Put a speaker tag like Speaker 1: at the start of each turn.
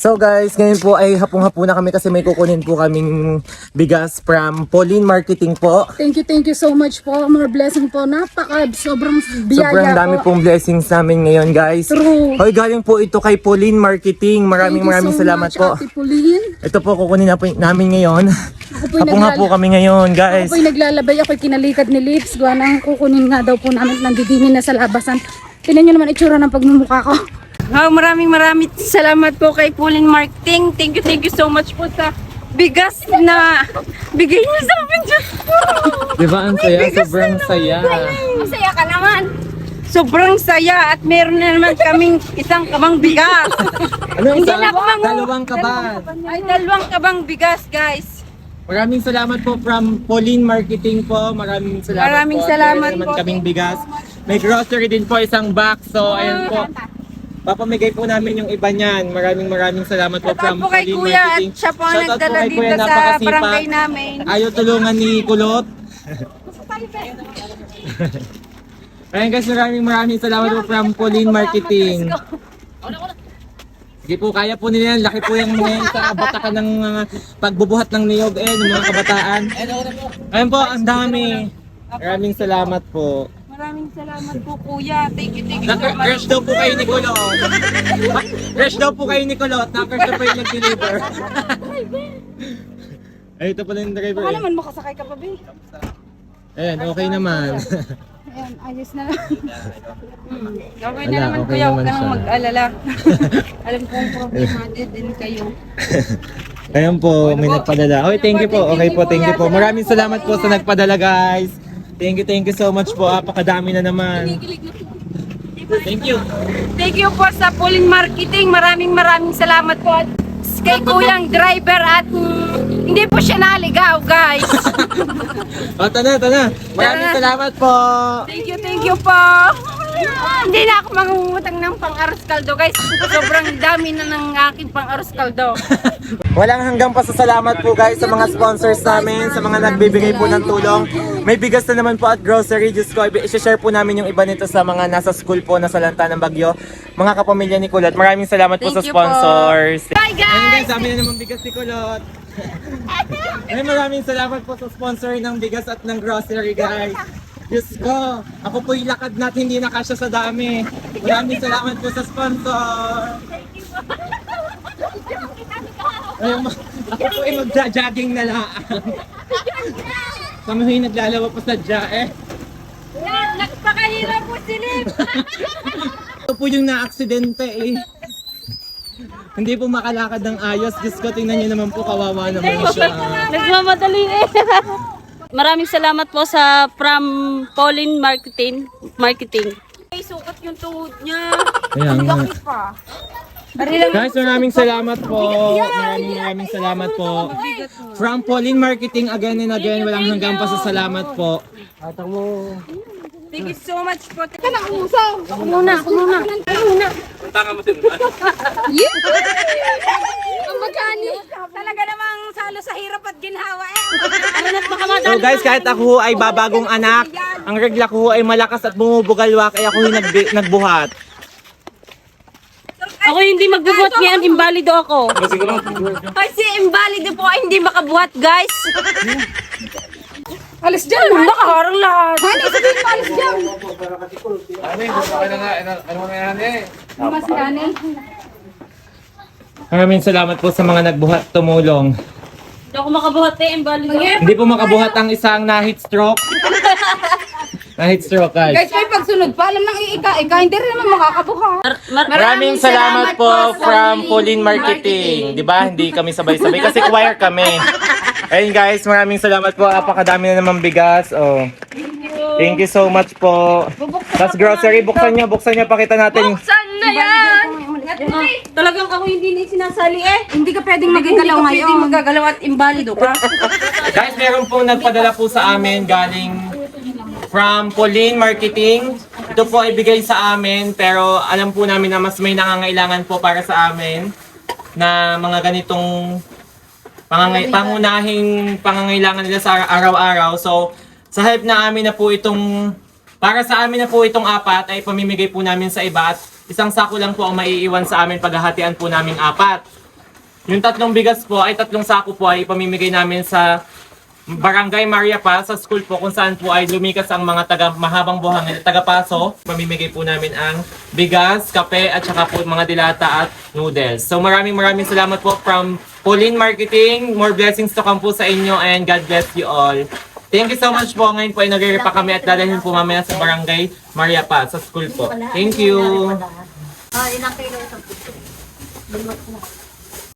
Speaker 1: So guys, ngayon po ay hapong-hapo na kami kasi may kukunin po kaming bigas from Pauline Marketing po.
Speaker 2: Thank you, thank you so much po. More blessing po. Napaka, sobrang biyaya
Speaker 1: Sobrang dami
Speaker 2: po.
Speaker 1: pong blessings namin ngayon guys.
Speaker 2: True.
Speaker 1: Hoy, galing po ito kay Pauline Marketing. Maraming
Speaker 2: Thank
Speaker 1: maraming
Speaker 2: so
Speaker 1: salamat
Speaker 2: much,
Speaker 1: po.
Speaker 2: Ate Pauline.
Speaker 1: Ito po kukunin na po namin ngayon. Hapong-hapo kami ngayon guys.
Speaker 2: Ako po'y naglalabay. Ako'y kinalikad ni Lips. Gawa nang kukunin nga daw po namin. Nandidinin na sa labasan. Tinan nyo naman itsura ng pagmumukha ko.
Speaker 3: Oh, maraming maraming salamat po kay Pauline Marketing. Thank you, thank you so much po sa bigas na bigay niyo sa amin. Diyos ko.
Speaker 1: Di ba ang saya? Sobrang
Speaker 3: na
Speaker 1: saya.
Speaker 3: Masaya ka naman. Sobrang saya at meron na naman kaming isang kabang bigas.
Speaker 1: Ano
Speaker 3: Hindi na ako mangu-
Speaker 1: Dalawang kaban.
Speaker 3: Ay, dalawang kabang bigas, guys.
Speaker 1: Maraming salamat po from Pauline Marketing po. Maraming salamat
Speaker 3: Maraming
Speaker 1: po. At
Speaker 3: salamat
Speaker 1: meron naman
Speaker 3: po.
Speaker 1: kaming bigas. May grocery din po, isang box. So, ayan po. Papamigay po namin yung iba niyan. Maraming maraming salamat po
Speaker 3: Shoutout
Speaker 1: from
Speaker 3: po kay
Speaker 1: Pauline
Speaker 3: Kuya at
Speaker 1: Marketing.
Speaker 3: siya po ang
Speaker 1: Shoutout
Speaker 3: nagdala
Speaker 1: kay Kuya,
Speaker 3: dito sa
Speaker 1: napakasipag.
Speaker 3: barangay namin.
Speaker 1: Ayaw tulungan ni Kulot. Ayan guys, maraming maraming salamat po from Pauline Marketing. Sige po, kaya po nila yan. Laki po yung mga sa batakan ng mga pagbubuhat ng niyog eh, ng mga kabataan. Ayun po, ang dami. Maraming salamat po.
Speaker 3: Maraming salamat po, Kuya. Thank you, thank you.
Speaker 1: Na-crush daw po kayo ni Kulot. Crush daw po kayo ni Kulot. Na-crush daw po yung nag-deliver. Ay, ito pala yung driver
Speaker 3: Baka
Speaker 1: eh.
Speaker 3: naman makasakay ka pa, be.
Speaker 1: Ayan, okay naman.
Speaker 2: Ayan, ayos na lang.
Speaker 3: Hmm. Okay
Speaker 1: Wala,
Speaker 3: na naman,
Speaker 1: okay
Speaker 3: Kuya. Huwag
Speaker 1: naman
Speaker 3: ka nang
Speaker 1: siya.
Speaker 3: mag-alala. Alam kong problema din kayo.
Speaker 1: Ayan po, may nagpadala. Okay, thank you po. Okay po, thank you po. Maraming salamat po sa nagpadala, guys. Thank you, thank you so much po. Apakadami na naman. Thank you.
Speaker 3: Thank you po sa Pauline Marketing. Maraming maraming salamat po. At kay Kuyang driver at mm, hindi po siya naligaw, guys.
Speaker 1: O, tana, tana. Maraming
Speaker 3: Tara.
Speaker 1: salamat po.
Speaker 3: Thank you, thank you po. Hindi na ako mangungutang ng pang-aros kaldo, guys. Sobrang dami na ng aking pang-aros kaldo.
Speaker 1: Walang hanggang pasasalamat po guys sa mga sponsors namin, sa mga nagbibigay po ng tulong. May bigas na naman po at grocery. Diyos ko, i-share po namin yung iba nito sa mga nasa school po, nasa lanta ng Bagyo. Mga kapamilya ni Kulot, maraming salamat po sa
Speaker 3: Thank you po.
Speaker 1: sponsors.
Speaker 3: Bye, guys!
Speaker 1: Ayun guys, dami na naman bigas ni Kulot. Ay, maraming salamat po sa sponsor ng bigas at ng grocery guys. Diyos ko, ako po yung lakad natin hindi nakasya sa dami. Maraming salamat po sa sponsor. Ay, ma- ako po ay magja-jogging na lang. Kami yung naglalawa pa sa dya eh.
Speaker 3: Nagpakahirap po silip!
Speaker 1: Ito po yung na-aksidente eh. Hindi po makalakad ng ayos. Diyos ko, tingnan niyo naman po, kawawa naman siya.
Speaker 3: Nagmamadali eh. Maraming salamat po sa from Pauline Marketing. Marketing. Ay, sukat yung tuhod niya.
Speaker 1: Kaya nga.
Speaker 3: Bakit pa?
Speaker 1: Guys, maraming salamat po. Maraming maraming salamat po. From Pauline Marketing again and again, walang hanggang pasasalamat po.
Speaker 3: Thank you so much po. Teka lang, usaw. Ako muna, ako muna. Ako muna. Ang magkani. Talaga salo sa hirap at ginhawa eh. Ano na't baka
Speaker 1: So guys, kahit ako ho ay babagong anak, ang regla ko ho ay malakas at bumubugalwak, ay ako yung nagbi- nagbuhat.
Speaker 3: Ako hindi magbubuhat ngayon, imbalido ako. Kasi imbalido po ay hindi makabuhat, guys.
Speaker 2: Alis dyan!
Speaker 3: Nakaharang lahat.
Speaker 2: Hani, sabihin mo alis dyan! Ano mas nani?
Speaker 1: Maraming salamat po sa mga nagbuhat tumulong.
Speaker 3: Hindi ako makabuhat eh, imbalido.
Speaker 1: Hindi po makabuhat ang isang na-heat stroke. na-heat stroke guys.
Speaker 2: Guys, may pagsunod pa. Alam nang iika-ika. Hindi rin naman makakabuka.
Speaker 1: Maraming salamat po from Pauline Marketing. Di ba? Hindi kami sabay-sabay kasi choir kami. Ayun guys, maraming salamat po. Apakadami na naman bigas. Oh. Thank you so much po. Tapos grocery, buksan nyo, buksan nyo, pakita natin.
Speaker 3: Saan na yan? Ah, talagang ako hindi na sinasali eh.
Speaker 2: Hindi ka pwedeng magagalaw
Speaker 3: Hindi ka
Speaker 2: ngayon.
Speaker 3: pwedeng magagalaw at imbalido ka.
Speaker 1: Guys, meron po nagpadala po sa amin galing from Pauline Marketing. Ito po ay bigay sa amin pero alam po namin na mas may nangangailangan po para sa amin na mga ganitong pangangay, pangunahing pangangailangan nila sa araw-araw. So, sa help na amin na po itong para sa amin na po itong apat ay pamimigay po namin sa iba at isang sako lang po ang maiiwan sa amin paghahatian po namin apat. Yung tatlong bigas po ay tatlong sako po ay ipamimigay namin sa Barangay Maria Paz sa school po kung saan po ay lumikas ang mga taga mahabang buhangin at taga paso. Pamimigay po namin ang bigas, kape at saka po mga dilata at noodles. So maraming maraming salamat po from Pauline Marketing. More blessings to come po sa inyo and God bless you all. Thank you so much po. Ngayon po ay nagre pa kami at dadalhin po mamaya sa Barangay Maria Paz sa school po. Thank you.
Speaker 4: Ah, ilang kilo ito?